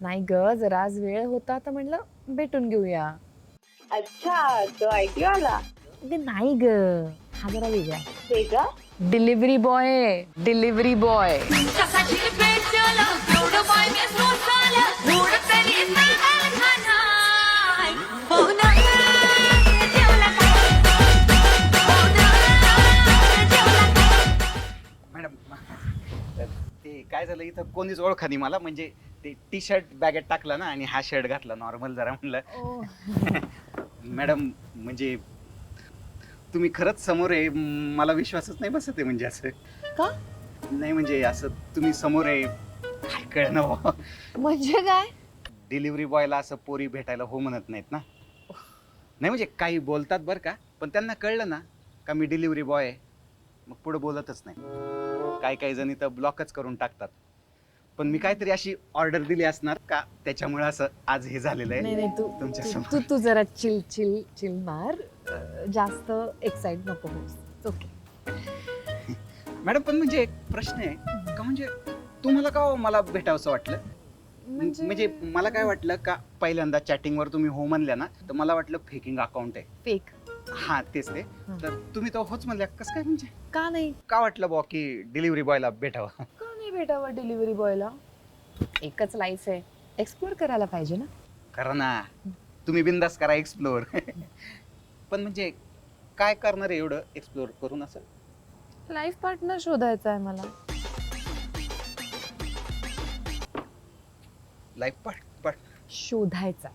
नाही ग जरा आज वेळ होता तर म्हणलं भेटून घेऊया. अच्छा तो आयटी वाला अगं नाही ग. हा जरा वेगळा. Delivery boy delivery boy madam ते काय झालं इथं? कोणीच ओळखा नाही मला. म्हणजे ते टी शर्ट बॅगेत टाकला ना आणि हा शर्ट घातला नॉर्मल जरा म्हणलं. मॅडम म्हणजे तुम्ही खरंच समोर आहे म, मला विश्वासच नाही बसत आहे म्हणजे असं. का? नाही म्हणजे असं तुम्ही समोर आहे काय कळणं म्हणजे काय? डिलिव्हरी बॉयला असं पोरी भेटायला हो म्हणत नाहीत ना. नाही म्हणजे काही बोलतात बरं का पण त्यांना कळलं ना का मी डिलिव्हरी बॉय आहे. मग पुढे बोलतच नाही. काही काही जण इथं ब्लॉकच करून टाकतात. पण मी काहीतरी अशी ऑर्डर दिली असणार का? त्याच्यामुळे असं आज हे झालेलं नाही आहे. नाही तू तुमच्या तू- समोर. तू तू जरा चिल चिल चिल मार. अं, जास्त एक्साइट नको होस ओके मॅडम पण म्हणजे एक प्रश्न आहे. का म्हणजे तुम्हाला का हो मला भेटावंसं वाटलं? म्हणजे मला काय वाटलं का पहिल्यांदा चॅटिंगवर तुम्ही हो म्हणल्या ना तर मला वाटलं फेकिंग अकाउंट आहे. फेक हा तेच ते. तर तुम्ही तर होच म्हणल्या. कसं काय म्हणजे? का नाही? का वाटलं बॉ की डिलिव्हरी बॉयला भेटावं? भेटावं डिलिव्हरी बॉयला एकच लाईफ आहे. एक्सप्लोर करायला पाहिजे ना? करा ना. तुम्ही बिंदास करा एक्सप्लोअर पण म्हणजे काय करणार आहे एवढं एक्सप्लोअर करून असं? लाईफ पार्टनर शोधायचा आहे मला. लाईफ पार्ट पार्ट शोधायचा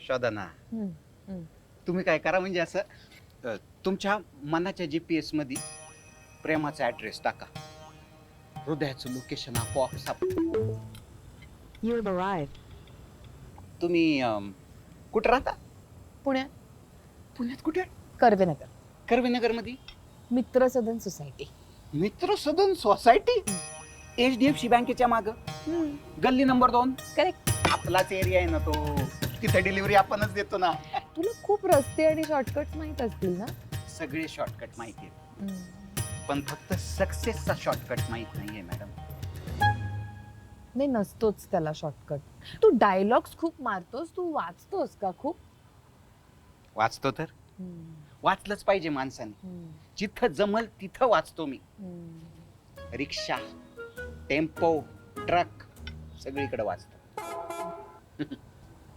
शोधा ना. हम्म, हम्म. तुम्ही काय करा म्हणजे असं अ, तुमच्या मनाच्या जी पी एसमध्ये प्रेमाचा ऍड्रेस टाका. हृदयाचं लोकेशन आपोआप सापडेल You have arrived. तुम्ही अम, कुठं राहता? पुण्यात. पुण्यात कुठे? कर्वेनगर. कर्वेनगरमध्ये मित्र Sadan society. Mitra Sadan society? H D F C बँकेच्या माग? गल्ली नंबर दोन? करेक्ट आपलाच एरिया आहे ना तो. तिथे डिलिव्हरी आपणच देतो ना. तुला खूप रस्ते आणि शॉर्टकट माहीत असतील ना? सगळे शॉर्टकट माहिती आहेत. पण फक्त सक्सेसचा शॉर्टकट माहीत नाहीये मॅडम नाही नसतोच त्याला शॉर्टकट तू डायलॉग्स खूप मारतोस तू वाचतोस का खूप? वाचतो तर. वाचलंच पाहिजे माणसाने. जिथं जमल तिथं वाचतो मी. रिक्षा टेम्पो ट्रक सगळीकडे वाचतो.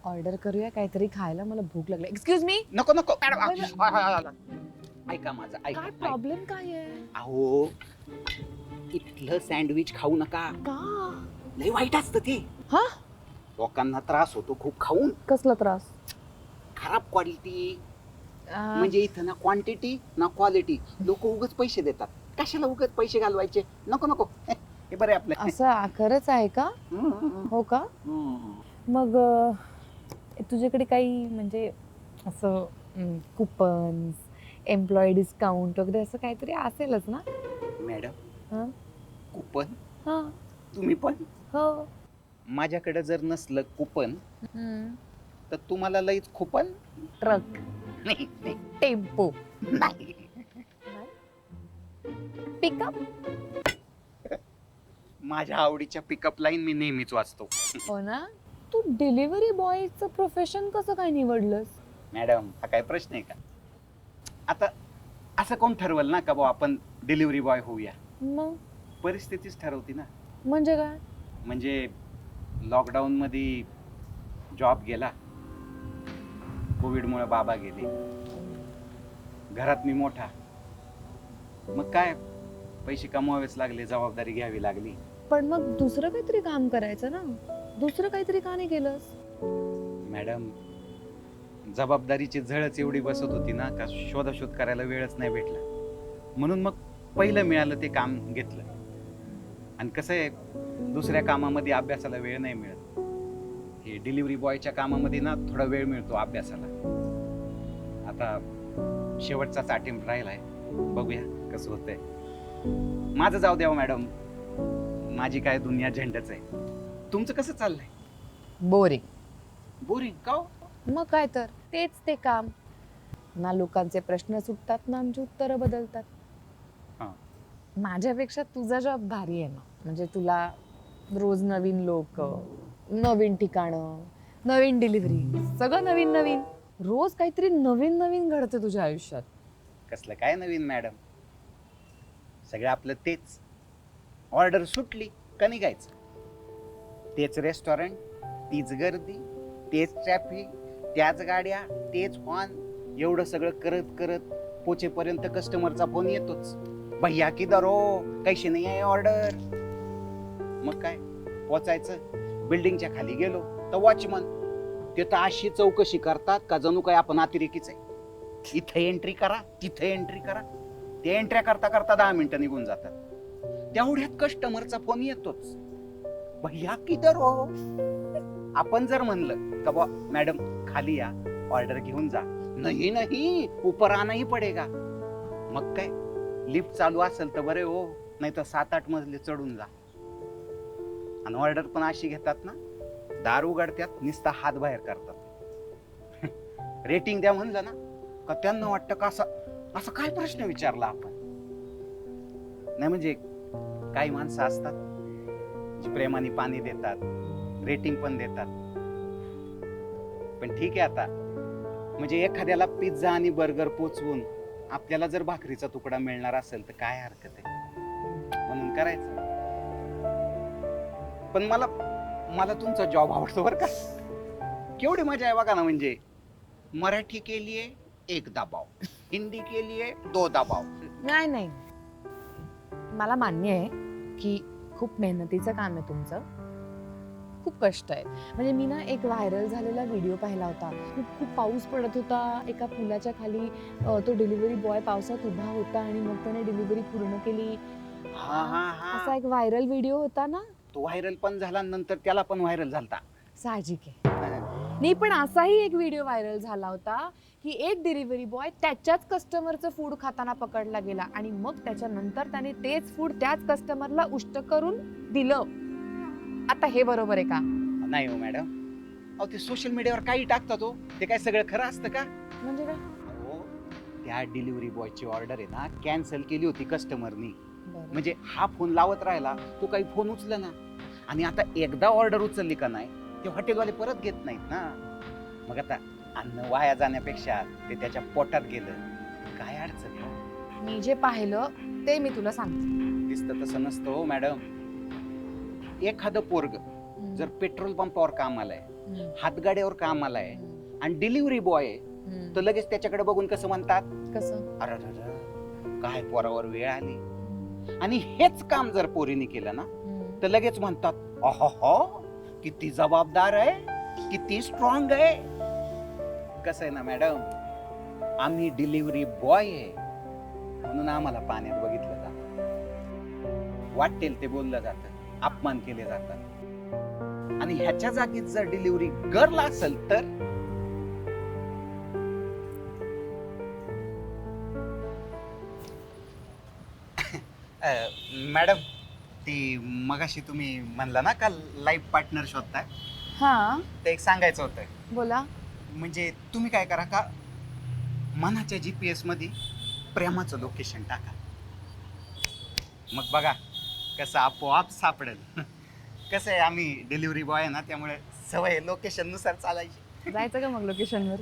ऑर्डर करूया काहीतरी खायला मला भूक लागली. एक्सक्यूज मी नको नको मॅडम आ- बरं. ऐका माझं ऐका काय ऐका. प्रॉब्लेम काय आहे? अहो इथलं सँडविच खाऊ नका. का? लय वाईट असतं ते. हा? लोकांना त्रास होतो खूप खाऊन. कसला त्रास? खराब क्वालिटी आ, म्हणजे इथं ना क्वांटिटी ना क्वालिटी लोक उगच पैसे देतात. कशाला उगच पैसे घालवायचे? नको नको. हे बरे आपलं. असं आ- खरंच आहे का? हो का. मग अ, तुझ्याकडे काही म्हणजे असं कुपन्स एम्प्लॉई डिस्काउंट वगैरे असं काहीतरी असेलच ना? मॅडम. हा. कुपन हा. तुम्ही पण? हो. माझ्याकडे जर नसलं कुपन तर तुम्हाला लईच कुपन ट्रक नाही नाही, टेम्पो नाही. पिकअप माझ्या आवडीच्या पिकअप लाईन मी नेहमीच वाचतो. हो ना? तू डिलिव्हरी बॉयचं प्रोफेशन कसं काय निवडलंस? मॅडम हा काय प्रश्न आहे का? आता असं कोण ठरवल ना का बुवा आपण डिलिव्हरी बॉय होऊया? मग? परिस्थितीच ठरवती ना. म्हणजे काय? म्हणजे लॉकडाऊन मध्ये जॉब गेला. कोविडमुळे बाबा गेले. घरात मी मोठा. मग काय? पैसे कमवावेच लागले जबाबदारी घ्यावी लागली. पण मग दुसरं काहीतरी काम करायचं ना? दुसरं काहीतरी का नाही केलंस? मॅडम जबाबदारीची झळच एवढी बसत होती ना का शोधाशोध करायला वेळच नाही भेटला. म्हणून मग पहिलं मिळालं ते काम घेतलं. आणि कसं आहे दुसऱ्या कामामध्ये अभ्यासाला वेळ नाही मिळत. हे डिलिव्हरी बॉयच्या कामामध्ये ना थोडा वेळ मिळतो अभ्यासाला. आता शेवटचाच अटेम्प्ट राहिलाय. बघूया कसं होतंय. माझं जाऊ द्यावं मॅडम. माझी काय दुनिया झेंडच आहे. तुमचं कसं चाललंय? बोरिंग. बोरिंग का हो? मग काय तर तेच ते काम. ना लोकांचे प्रश्न सुटतात ना आमची उत्तरं बदलतात. हा. माझ्यापेक्षा तुझा जॉब भारी आहे ना. म्हणजे तुला रोज नवीन लोक नवीन ठिकाणं नवीन डिलिव्हरी सगळं नवीन नवीन. रोज काहीतरी नवीन नवीन घडतं तुझ्या आयुष्यात. कसलं काय नवीन मॅडम सगळं आपलं तेच. ऑर्डर सुटली का निघायचं? तेच रेस्टॉरंट तीच गर्दी तेच ट्रॅफिक त्याच गाड्या तेच ऑन एवढं सगळं करत करत पोचेपर्यंत कस्टमरचा फोन येतोच. भैया की दरो कैशी नाही आहे ऑर्डर मग काय? पोचायचं. बिल्डिंगच्या खाली गेलो. तर वॉचमन ते तर अशी चौकशी करतात का जणू काय आपण अतिरेकीच आहे? इथे एंट्री करा तिथे एंट्री करा. ते एंट्र्या करता करता दहा मिनिटं निघून जातात. तेवढ्यात कस्टमरचा फोन येतोच. भैया की दरो. आपण जर म्हणलं का बा मॅडम खाली या ऑर्डर घेऊन जा. नाही नाही ऊपर आनाही पडेगा. मग काय? लिफ्ट चालू असेल तर बरे हो नाही तर सात आठ मजले चढून जा. आणि ऑर्डर पण अशी घेतात ना दार उघडत्यात निस्ता हात बाहेर करतात. रेटिंग द्या म्हणलं ना का त्यांना वाटतं का असं असं काय प्रश्न विचारला आपण? नाही म्हणजे काही माणसं असतात जी प्रेमाने पाणी देतात रेटिंग पण देतात. पण ठीक आहे आता. म्हणजे एखाद्याला पिझ्झा आणि बर्गर पोचवून आपल्याला जर भाकरीचा तुकडा मिळणार असेल तर काय हरकत आहे? म्हणून करायचं. पण मला मला तुमचा जॉब आवडतो बरं का. केवढी मजा आहे बघा ना म्हणजे. मराठी के लिए एक दबाव. हिंदी के लिए दो दबाव. नाही नाही. मला मान्य आहे की खूप मेहनतीचं काम आहे तुमचं. खूप कष्ट आहे म्हणजे मी ना एक व्हायरल झालेला व्हिडिओ पाहिला होता. खूप खूप पाऊस पडत होता. एका पुलाच्या खाली तो डिलिव्हरी बॉय पावसात उभा होता आणि मग त्याने डिलिव्हरी पूर्ण केली. हा हा असा एक व्हायरल व्हिडिओ होता ना? तो व्हायरल पण झाला नंतर त्याला पण व्हायरल झालता. साहजिक आहे. नाही पण असाही एक व्हिडिओ व्हायरल झाला होता की एक डिलिव्हरी बॉय त्याच्याच कस्टमरचं फूड खाताना पकडला गेला आणि मग त्याच्यानंतर त्याने तेच फूड त्याच कस्टमरला उष्ट करून दिलं. आता हे बरोबर आहे का? नाही हो मॅडम. अहो ते सोशल मीडियावर काही टाकतात हो ते काय सगळं खरं असतं का? म्हणजे काय? अहो त्या डिलिव्हरी बॉयची ऑर्डर आहे ना कॅन्सल केली होती कस्टमरनी बरं. म्हणजे हा फोन लावत राहिला तो काही फोन उचल ना. आणि आता एकदा ऑर्डर उचलली का नाही ते हॉटेलवाले परत घेत नाहीत ना. मग आता अन्न वाया जाण्यापेक्षा ते त्याच्या पोटात गेलं. काय अडचण आहे? मी जे पाहिलं ते मी तुला सांगते. दिसतं तसं नसतं हो मॅडम. एखादं पोरग जर पेट्रोल पंपावर कामाला आहे हम्म, हातगाड्यावर कामाला आहे हम्म, आणि डिलिव्हरी बॉय आहे. तर लगेच त्याच्याकडे बघून कसं म्हणतात? कसं? अरे काय पोरावर वेळ आली? आणि हेच काम जर पोरीने केलं ना. तर लगेच म्हणतात अहो किती जबाबदार आहे किती स्ट्रॉंग आहे. कसं आहे ना मॅडम आम्ही डिलिव्हरी बॉय आहे म्हणून आम्हाला पाण्यात बघितलं जातं. वाटेल ते बोललं जातं. अपमान केले जातात. आणि ह्याच्या जागीच जर डिलिव्हरी गर्ल असेल तर? मॅडम ती मगाशी तुम्ही म्हणला ना का लाईफ पार्टनर शोधताय? हा. ते एक सांगायचं होतं. बोला. म्हणजे तुम्ही काय करा का? मनाच्या जी पी एसमध्ये प्रेमाचं लोकेशन टाका. मग बघा कसं आपोआप सापडेल. कसं आहे आम्ही डिलिव्हरी बॉय आहे ना त्यामुळे सवय लोकेशननुसार चालायची. जायचं का मग लोकेशनवर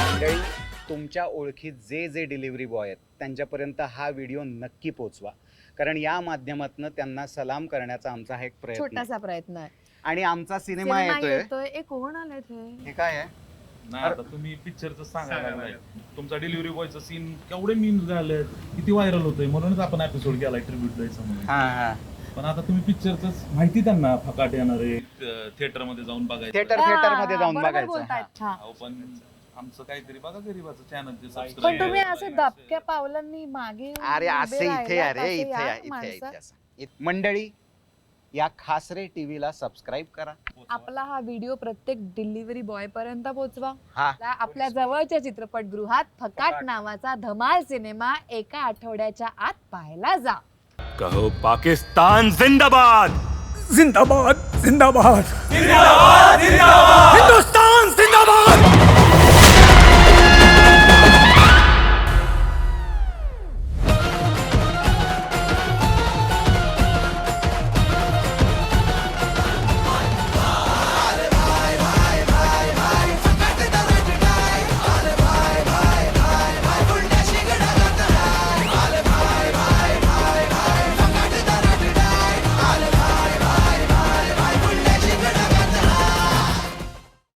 मंडळी तुमच्या ओळखीत जे जे डिलिव्हरी बॉय आहेत त्यांच्यापर्यंत हा व्हिडिओ नक्की पोचवा. कारण या माध्यमातून त्यांना सलाम करण्याचा आमचा हा एक प्रयत्न आहे. छोटासा प्रयत्न आहे. आणि आमचा सिनेमा सिनेमा येतोय. येतोय. ए कोण आलंय ते हे काय आहे? नाही आता तुम्ही पिक्चरचं सांगायला लागलाय तुमचा डिलिव्हरी बॉयचा सीन केवढे मीन झाले किती व्हायरल होतोय म्हणूनच आपण एपिसोड केला ट्रिब्यूट द्यायचं म्हणून हा हा पण आता तुम्ही पिक्चरच माहिती त्यांना फकाट येणार आहे थिएटरमध्ये जाऊन बघायचं थिएटर थिएटरमध्ये जाऊन बरोबर बघायचं बोलतायत. हा. अहो, पण आमचं काहीतरी बघा गरीबाचं चॅनल पण तुम्ही असं दबक्या पावलांनी मागे अरे उभे असे इथे राहिलात, अरे असे इथे या, इथे या, माणसं. इथे असं. इत- मंडळी या खासरे टीव्हीला सबस्क्राईब करा. आपला हा व्हिडिओ प्रत्येक डिलिव्हरी बॉय पर्यंत पोहोचवा. हा. आपल्या- आपल्या जवळच्या चित्रपटगृहात फकाट नावाचा धमाल सिनेमा एका आठवड्याच्या आत पाहायला जा. कहो पाकिस्तान जिंदाबाद. जिंदाबाद जिंदाबाद! हिंदुस्तान जिंदाबाद!